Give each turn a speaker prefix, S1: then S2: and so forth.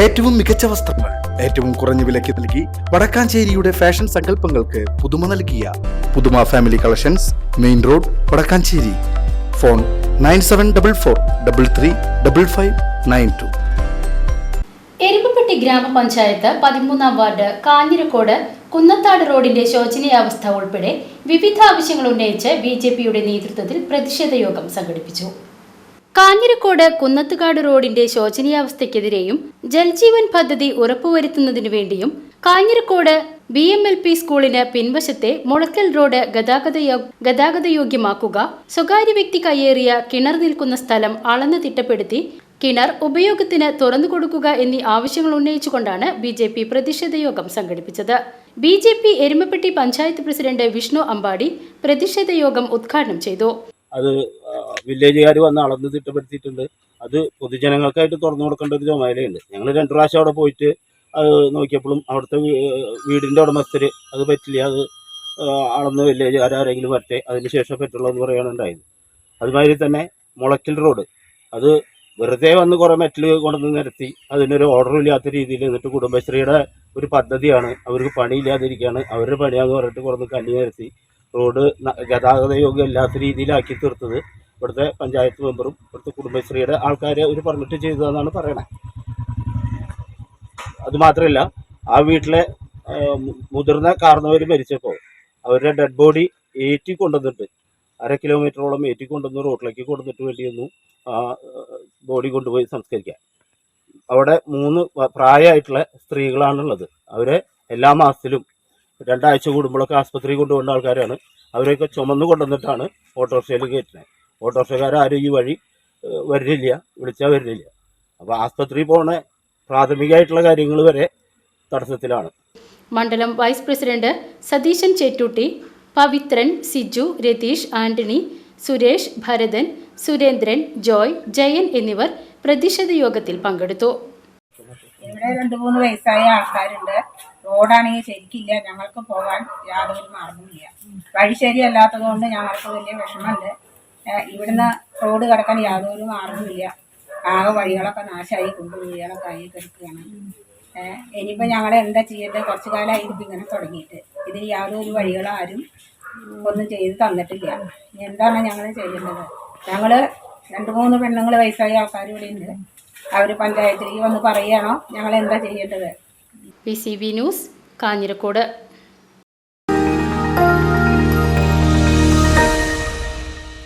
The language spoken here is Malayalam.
S1: ഏറ്റവും മികച്ച വസ്ത്രങ്ങൾ ഏറ്റവും കുറഞ്ഞ വിലയ്ക്ക് നൽകി വടക്കാഞ്ചേരിയുടെ ഫാഷൻ സങ്കല്പങ്ങൾക്ക് പുതുമ നൽകിയ പുതുമ family collections main road Vadakkanchery. Phone nine seven double four double three double five nine two.
S2: Erumapetty ഗ്രാമപഞ്ചായത്ത് പതിമൂന്നാം വാർഡ് കാഞ്ഞിരക്കോട് കുന്നത്താട് റോഡിന്റെ ശോചനീയാവസ്ഥ ഉൾപ്പെടെ വിവിധ ആവശ്യങ്ങൾ ഉന്നയിച്ച് ബി നേതൃത്വത്തിൽ പ്രതിഷേധ യോഗം സംഘടിപ്പിച്ചു. കാഞ്ഞിരക്കോട് കുന്നത്തുകാട് റോഡിന്റെ ശോചനീയാവസ്ഥയ്ക്കെതിരെയും ജൽജീവൻ പദ്ധതി ഉറപ്പുവരുത്തുന്നതിനു വേണ്ടിയും Kanjirakode B M L P സ്കൂളിന് പിൻവശത്തെ മുളക്കൽ റോഡ് ഗതാഗത ഗതാഗതയോഗ്യമാക്കുക സ്വകാര്യ വ്യക്തി കയ്യേറിയ കിണർ നിൽക്കുന്ന സ്ഥലം അളന്ന് തിട്ടപ്പെടുത്തി കിണർ ഉപയോഗത്തിന് തുറന്നു കൊടുക്കുക എന്നീ ആവശ്യങ്ങൾ ഉന്നയിച്ചുകൊണ്ടാണ് ബി ജെ പി പ്രതിഷേധ യോഗം സംഘടിപ്പിച്ചത്. B J P Erumapetty panchayat president Vishnu Ambadi പ്രതിഷേധ യോഗം ഉദ്ഘാടനം ചെയ്തു.
S3: അത് വില്ലേജുകാർ വന്ന് അളന്ന് തിട്ടപ്പെടുത്തിയിട്ടുണ്ട്. അത് പൊതുജനങ്ങൾക്കായിട്ട് തുറന്നു കൊടുക്കേണ്ട ഒരു ചുമതലയുണ്ട്. ഞങ്ങൾ രണ്ടു പ്രാവശ്യം അവിടെ പോയിട്ട് അത് നോക്കിയപ്പോഴും അവിടുത്തെ വീടിന്റെ ഉടമസ്ഥർ അത് പറ്റില്ല അത് അളന്ന് വില്ലേജുകാർ ആരെങ്കിലും വരട്ടെ അതിന് ശേഷം പറ്റുള്ളൂ എന്ന് പറയുകയാണ് ഉണ്ടായത്. അതുമാതിരി തന്നെ മുളയ്ക്കൽ റോഡ്. അത് വെറുതെ വന്ന് കുറേ മെറ്റൽ കൊണ്ടുവന്ന് നിരത്തി അതിനൊരു ഓർഡർ ഇല്ലാത്ത രീതിയിൽ എന്നിട്ട് കുടുംബശ്രീയുടെ ഒരു പദ്ധതിയാണ്. അവർക്ക് പണിയില്ലാതിരിക്കുകയാണ് അവരുടെ പണിയാന്ന് പറഞ്ഞിട്ട് കുറഞ്ഞ് കല്ലി നിരത്തി റോഡ് ഗതാഗത യോഗ്യം ഇല്ലാത്ത രീതിയിലാക്കി തീർത്തത്. ഇവിടുത്തെ പഞ്ചായത്ത് മെമ്പറും ഇവിടുത്തെ കുടുംബശ്രീയുടെ ആൾക്കാരെ ഒരു പെർമിറ്റ് ചെയ്തതെന്നാണ് പറയണേ. അതുമാത്രമല്ല ആ വീട്ടിലെ മുതിർന്ന കാർന്നവർ മരിച്ചപ്പോൾ അവരുടെ ഡെഡ് ബോഡി ഏറ്റി കൊണ്ടുവന്നിട്ട് അര കിലോമീറ്ററോളം ഏറ്റി കൊണ്ടുവന്ന് റോഡിലേക്ക് കൊണ്ടുവന്നിട്ട് ആ ബോഡി കൊണ്ടുപോയി സംസ്കരിക്കാൻ. അവിടെ മൂന്ന് പ്രായമായിട്ടുള്ള സ്ത്രീകളാണുള്ളത്. അവരെ എല്ലാ മാസത്തിലും രണ്ടാഴ്ച കൂടുമ്പോഴൊക്കെ ആസ്പത്രി കൊണ്ടുപോകേണ്ട ആൾക്കാരാണ്. അവരെയൊക്കെ ചുമന്ന് കൊണ്ടുവന്നിട്ടാണ് ഓട്ടോറിക്ഷയിൽ കയറ്റുന്നത്. ഓട്ടോറിക്ഷക്കാരും ഈ വഴി വരുന്നില്ല വരില്ല വിളിച്ചാൽ വരില്ല അപ്പോൾ ആസ്പത്രി പോണ പ്രാഥമികമായിട്ടുള്ള കാര്യങ്ങൾ വരെ തടസ്സത്തിലാണ്.
S2: മണ്ഡലം വൈസ് പ്രസിഡന്റ് സതീശൻ ചേറ്റൂട്ടി പവിത്രൻ സിജു രതീഷ് ആന്റണി സുരേഷ് ഭരതൻ സുരേന്ദ്രൻ ജോയ് ജയൻ എന്നിവർ പ്രതിഷേധ യോഗത്തിൽ പങ്കെടുത്തു.
S4: ഇവിടെ രണ്ട് മൂന്ന് വയസ്സായ ആൾക്കാരുണ്ട്. റോഡാണെങ്കിൽ ശരിക്കില്ല. ഞങ്ങൾക്ക് പോകാൻ യാതൊരു മാർഗമില്ല വഴി ശരിയല്ലാത്തത് കൊണ്ട് ഞങ്ങൾക്ക് വലിയ വിഷമമുണ്ട്. ഇവിടുന്ന് റോഡ് കിടക്കാൻ യാതൊരു മാർഗമില്ല ആകെ വഴികളൊക്കെ നാശമായി കൊണ്ടുപോയികളൊക്കെ ആയി കിടക്കുകയാണ്. ഇനിയിപ്പോൾ ഞങ്ങൾ എന്താ ചെയ്യേണ്ടത്? കുറച്ച് കാലമായി ഇതിപ്പോൾ ഇങ്ങനെ തുടങ്ങിയിട്ട്. ഇതിന് യാതൊരു വഴികളും ആരും ഒന്നും ചെയ്ത് തന്നിട്ടില്ല. എന്താണ് ഞങ്ങൾ ചെയ്യേണ്ടത്? ഞങ്ങൾ രണ്ട് മൂന്ന് പെണ്ണുങ്ങൾ വയസ്സായ ആൾക്കാർ ഇവിടെ ഉണ്ട്. അവർ പഞ്ചായത്തിലേക്ക് വന്ന് പറയുകയാണോ ഞങ്ങൾ എന്താ ചെയ്യേണ്ടത്?
S2: P C B news Kanjirakode.